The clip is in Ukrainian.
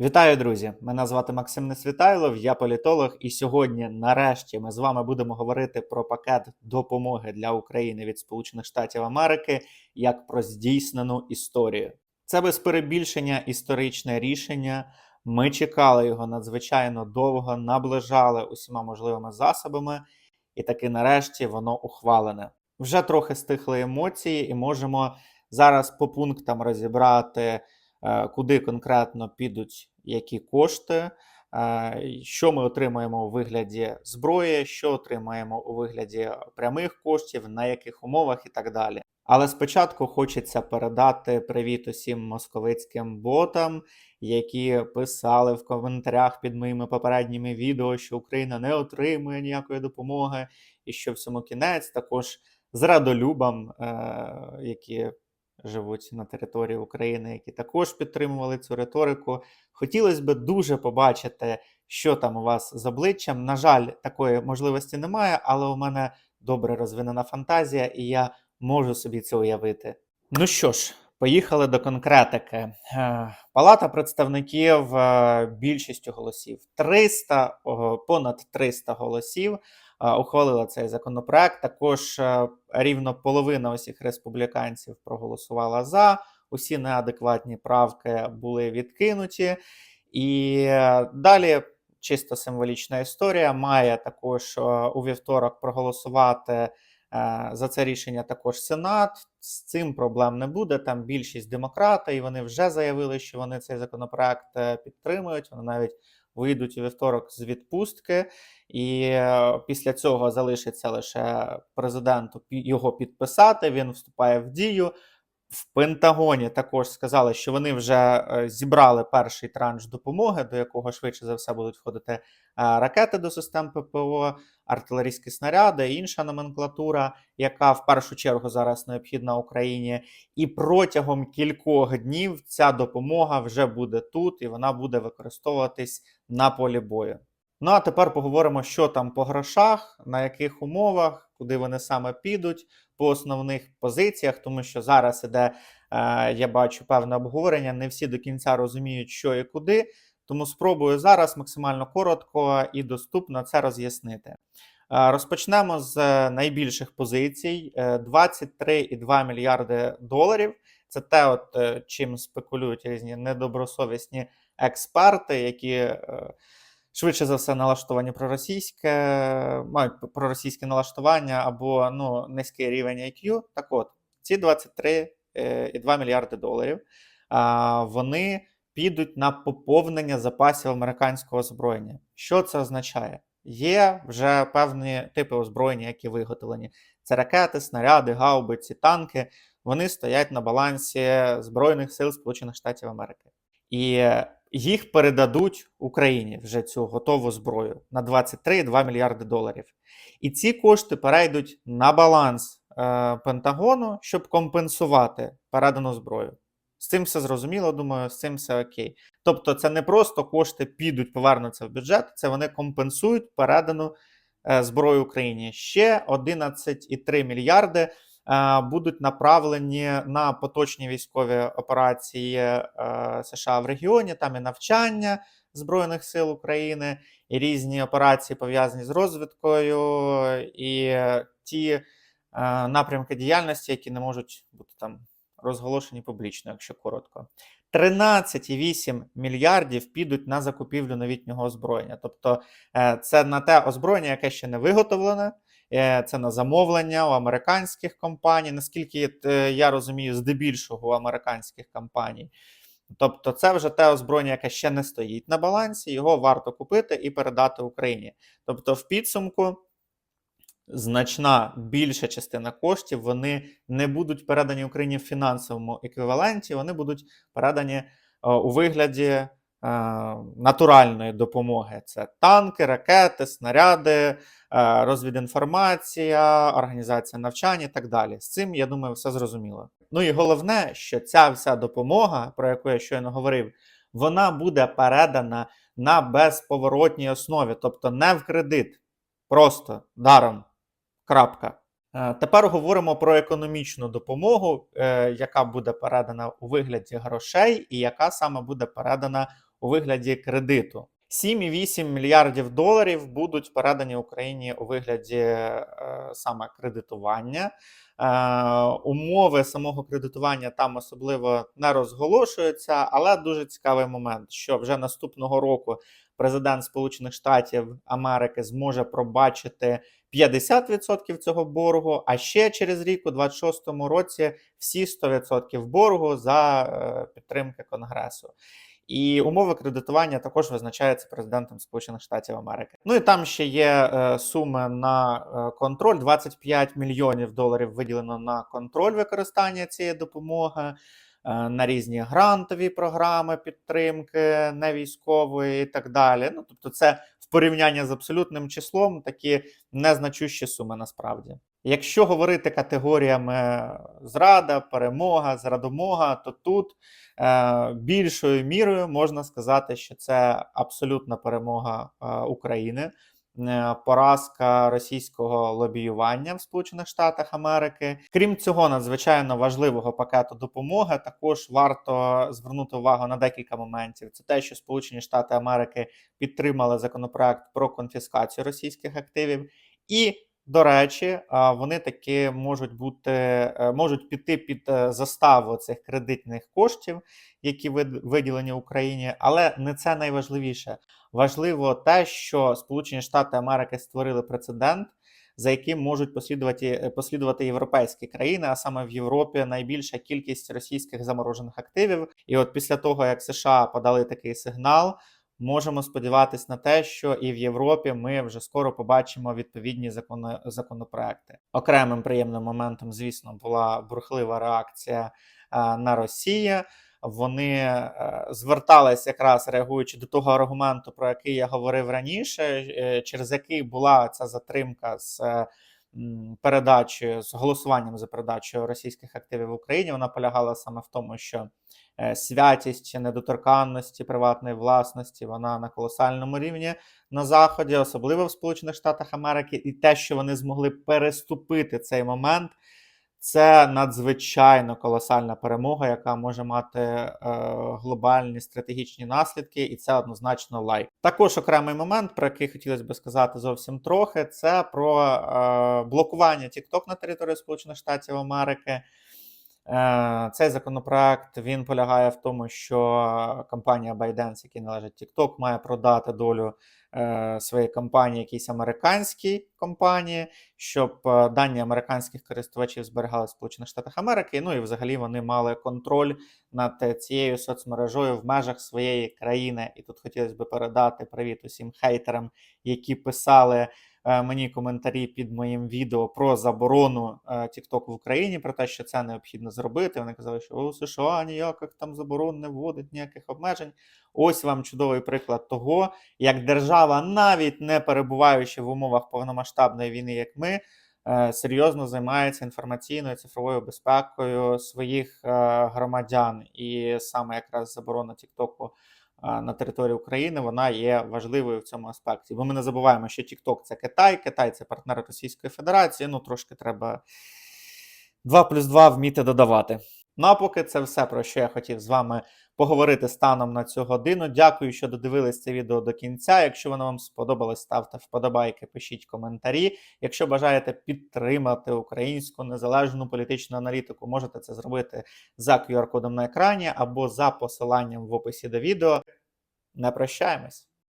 Вітаю, друзі! Мене звати Максим Несвітайлов, я політолог, і сьогодні, нарешті, ми з вами будемо говорити про пакет допомоги для України від Сполучених Штатів Америки як про здійснену історію. Це без перебільшення історичне рішення. Ми чекали його надзвичайно довго, наближали усіма можливими засобами, і таки нарешті воно ухвалене. Вже трохи стихли емоції, і можемо зараз по пунктам розібрати куди конкретно підуть які кошти, е, що ми отримаємо у вигляді зброї, що отримаємо у вигляді прямих коштів, на яких умовах і так далі. Але спочатку хочеться передати привіт усім московицьким ботам, які писали в коментарях під моїми попередніми відео, що Україна не отримує ніякої допомоги, і що всьому кінець також зрадолюбам, е, які живуть на території України, які також підтримували цю риторику. Хотілося б дуже побачити, що там у вас з обличчям. На жаль, такої можливості немає, але у мене добре розвинена фантазія, і я можу собі це уявити. Ну що ж, поїхали до конкретики. Е, Палата представників е, більшістю голосів 300, понад 300 голосів ухвалила цей законопроект. Також е, рівно половина усіх республіканців проголосувала за. Усі неадекватні правки були відкинуті. І е, далі чисто символічна історія має також е, у вівторок проголосувати за це рішення також Сенат. З цим проблем не буде. Там більшість демократи, і вони вже заявили, що вони цей законопроект підтримують. Вони навіть вийдуть у вівторок з відпустки, і е, після цього залишиться лише президенту його підписати. Він вступає в дію. В Пентагоні також сказали, що вони вже е, зібрали перший транш допомоги, до якого швидше за все будуть входити е, ракети до систем ППО, артилерійські снаряди, інша номенклатура, яка в першу чергу зараз необхідна Україні. І протягом кількох днів ця допомога вже буде тут і вона буде використовуватись на полі бою. Ну а тепер поговоримо, що там по грошах, на яких умовах, куди вони саме підуть по основних позиціях, тому що зараз іде, е, я бачу певне обговорення. Не всі до кінця розуміють, що і куди. Тому спробую зараз максимально коротко і доступно це роз'яснити. Е, Розпочнемо з е, найбільших позицій: Е, 23,2 мільярди доларів. Це те, от, чим спекулюють різні недобросовісні експерти, які швидше за все налаштовані проросійське, мають проросійське налаштування або ну, низький рівень IQ. Так от, ці 23,2 мільярди доларів вони підуть на поповнення запасів американського озброєння. Що це означає? Є вже певні типи озброєння, які виготовлені. Це ракети, снаряди, гаубиці, танки. Вони стоять на балансі Збройних сил Сполучених Штатів Америки. І їх передадуть Україні вже цю готову зброю на 23,2 мільярди доларів. І ці кошти перейдуть на баланс е, Пентагону, щоб компенсувати передану зброю. З цим все зрозуміло, думаю, з цим все окей. Тобто, це не просто кошти підуть, повернуться в бюджет, це вони компенсують передану е, зброю Україні. Ще 11,3 мільярди будуть направлені на поточні військові операції е, США в регіоні, там і навчання Збройних сил України, і різні операції пов'язані з розвідкою, і е, ті е, напрямки діяльності, які не можуть бути там розголошені публічно, якщо коротко. 13,8 мільярдів підуть на закупівлю новітнього озброєння. Тобто е, це на те озброєння, яке ще не виготовлене, е, це на замовлення у американських компаній, наскільки е, я розумію, здебільшого у американських компаній. Тобто, це вже те озброєння, яке ще не стоїть на балансі, його варто купити і передати Україні. Тобто, в підсумку значна більша частина коштів вони не будуть передані Україні в фінансовому еквіваленті, вони будуть передані е, у вигляді е, натуральної допомоги. Це танки, ракети, снаряди, е, розвідінформація, організація навчання і так далі. З цим, я думаю, все зрозуміло. Ну і головне, що ця вся допомога, про яку я щойно говорив, вона буде передана на безповоротній основі, тобто не в кредит, просто даром. Крапка. Е, Тепер говоримо про економічну допомогу, е, яка буде передана у вигляді грошей, і яка саме буде передана у вигляді кредиту. 7,8 мільярдів доларів будуть передані Україні у вигляді е, саме кредитування. Е, умови самого кредитування там особливо не розголошуються, але дуже цікавий момент, що вже наступного року президент Сполучених Штатів Америки зможе пробачити 50% цього боргу, а ще через рік, у 26-му році, всі 100% боргу за е, підтримки Конгресу. І умови кредитування також визначаються президентом Сполучених Штатів Америки. Ну і там ще є е, суми на е, контроль. 25 мільйонів доларів виділено на контроль використання цієї допомоги, е, на різні грантові програми підтримки невійськової і так далі. Ну тобто, це в порівнянні з абсолютним числом такі незначущі суми насправді. Якщо говорити категоріями зрада, перемога, зрадомога, то тут е, більшою мірою можна сказати, що це абсолютна перемога е, України, е, поразка російського лобіювання в Сполучених Штатах Америки. Крім цього, надзвичайно важливого пакету допомоги також варто звернути увагу на декілька моментів. Це те, що Сполучені Штати Америки підтримали законопроект про конфіскацію російських активів і до речі, вони таки можуть бути е, можуть піти під е, заставу цих кредитних коштів, які виділені Україні, але не це найважливіше. Важливо те, що Сполучені Штати Америки створили прецедент, за яким можуть послідувати е, послідувати європейські країни, а саме в Європі найбільша кількість російських заморожених активів. І от після того як США подали такий сигнал можемо сподіватися на те, що і в Європі ми вже скоро побачимо відповідні закони, законопроекти. Окремим приємним моментом, звісно, була бурхлива реакція а, на Росію. Вони е, звертались якраз реагуючи до того аргументу, про який я говорив раніше, е, через який була ця затримка з е, передачею з голосуванням за передачу російських активів в Україні. Вона полягала саме в тому, що Е, святість недоторканності приватної власності, вона на колосальному рівні на Заході, особливо в Сполучених Штатах Америки, і те, що вони змогли переступити цей момент. Це надзвичайно колосальна перемога, яка може мати е, глобальні стратегічні наслідки, і це однозначно лайк. Також окремий момент, про який хотілося би сказати зовсім трохи, це про е, блокування TikTok на території Сполучених Штатів Америки. Е, цей законопроект він полягає в тому, що компанія ByteDance, яка належить TikTok, має продати долю е, своєї компанії якійсь американській компанії, щоб е, дані американських користувачів зберігали в Сполучених Штатах Америки. Ну і взагалі вони мали контроль над цією соцмережою в межах своєї країни. І тут хотілося б передати привіт усім хейтерам, які писали. Е, мені коментарі під моїм відео про заборону е, TikTok в Україні, про те, що це необхідно зробити. Вони казали, що у США ніяких там заборон не вводить, ніяких обмежень. Ось вам чудовий приклад того, як держава, навіть не перебуваючи в умовах повномасштабної війни, як ми. Е, серйозно займається інформаційною цифровою безпекою своїх громадян, і саме якраз заборона Тіктоку на території України, вона є важливою в цьому аспекті. Бо ми не забуваємо, що TikTok – це Китай, Китай це партнер Російської Федерації. Ну, трошки треба 2 плюс 2 вміти додавати. Ну а поки це все, про що я хотів з вами поговорити станом на цю годину. Дякую, що додивились це відео до кінця. Якщо воно вам сподобалось, ставте вподобайки, пишіть коментарі. Якщо бажаєте підтримати українську незалежну політичну аналітику, можете це зробити за QR-кодом на екрані або за посиланням в описі до відео. Не прощаємось.